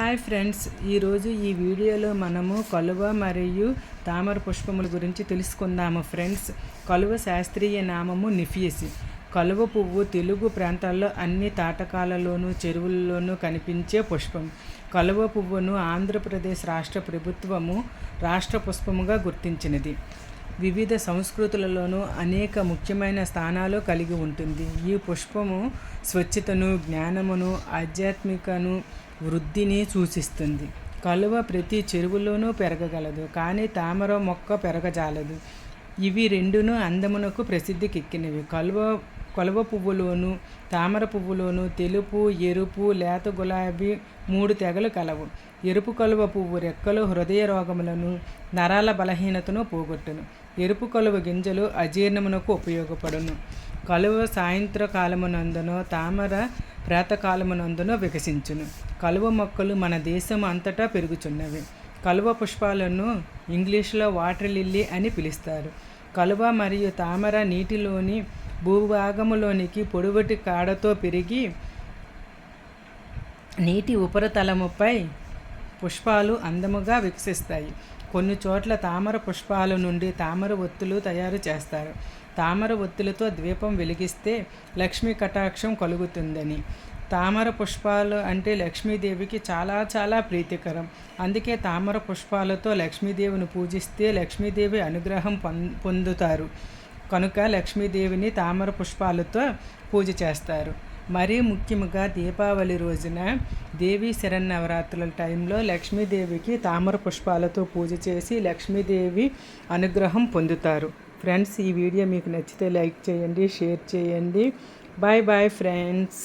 Hi friends ఈరోజు ఈ వీడియోలో మనము కలువ మరియు తామర పుష్పముల గురించి తెలుసుకుందాము ఫ్రెండ్స్. కలువ శాస్త్రీయ నామము నిఫియసి. కలువ పువ్వు తెలుగు ప్రాంతాల్లో అన్ని తాటకాలలోనూ చెరువుల్లోనూ కనిపించే పుష్పం. కలువ పువ్వును ఆంధ్రప్రదేశ్ రాష్ట్ర ప్రభుత్వము రాష్ట్ర పుష్పముగా గుర్తించినది. వివిధ సంస్కృతులలోనూ అనేక ముఖ్యమైన స్థానాలు కలిగి ఉంటుంది. ఈ పుష్పము స్వచ్ఛతను జ్ఞానమును ఆధ్యాత్మికను వృద్ధిని సూచిస్తుంది. కలువ ప్రతి చెరువులోనూ పెరగగలదు కానీ తామర మొక్క పెరగజాలదు. ఇవి రెండును అందమునకు ప్రసిద్ధికెక్కినవి. కలువ కలువ పువ్వులోను తామర పువ్వులోను తెలుపు ఎరుపు లేత గులాబీ మూడు తెగలు కలవు. ఎరుపు కలువ పువ్వు రెక్కలు హృదయ రోగములను నరాల బలహీనతను పోగొట్టును. ఎరుపు కలువ గింజలు అజీర్ణమునకు ఉపయోగపడును. కలువ సాయంత్రకాలమునందునో తామర ప్రాతకాలమునందును వికసించును. కలువ మొక్కలు మన దేశం అంతటా పెరుగుచున్నవి. కలువ పుష్పాలను ఇంగ్లీష్లో వాటర్ లిల్లీ అని పిలుస్తారు. కలువ మరియు తామర నీటిలోని భూభాగములోనికి పొడవటి కాడతో పెరిగి నీటి ఉపరితలముపై పుష్పాలు అందముగా వికసిస్తాయి. కొన్ని చోట్ల తామర పుష్పాల నుండి తామర ఒత్తులు తయారు చేస్తారు. తామర ఒత్తులతో ద్వీపం వెలిగిస్తే లక్ష్మీ కటాక్షం కలుగుతుందని. తామర పుష్పాలు అంటే లక్ష్మీదేవికి చాలా చాలా ప్రీతికరం. అందుకే తామర పుష్పాలతో లక్ష్మీదేవిని పూజిస్తే లక్ష్మీదేవి అనుగ్రహం పొందుతారు. కనుక లక్ష్మీదేవిని తామర పుష్పాలతో పూజ చేస్తారు. మరీ ముఖ్యముగా దీపావళి రోజున దేవీ శరన్నవరాత్రుల టైంలో లక్ష్మీదేవికి తామర పుష్పాలతో పూజ చేసి లక్ష్మీదేవి అనుగ్రహం పొందుతారు. ఫ్రెండ్స్ ఈ వీడియో మీకు నచ్చితే లైక్ చేయండి షేర్ చేయండి. Bye bye friends.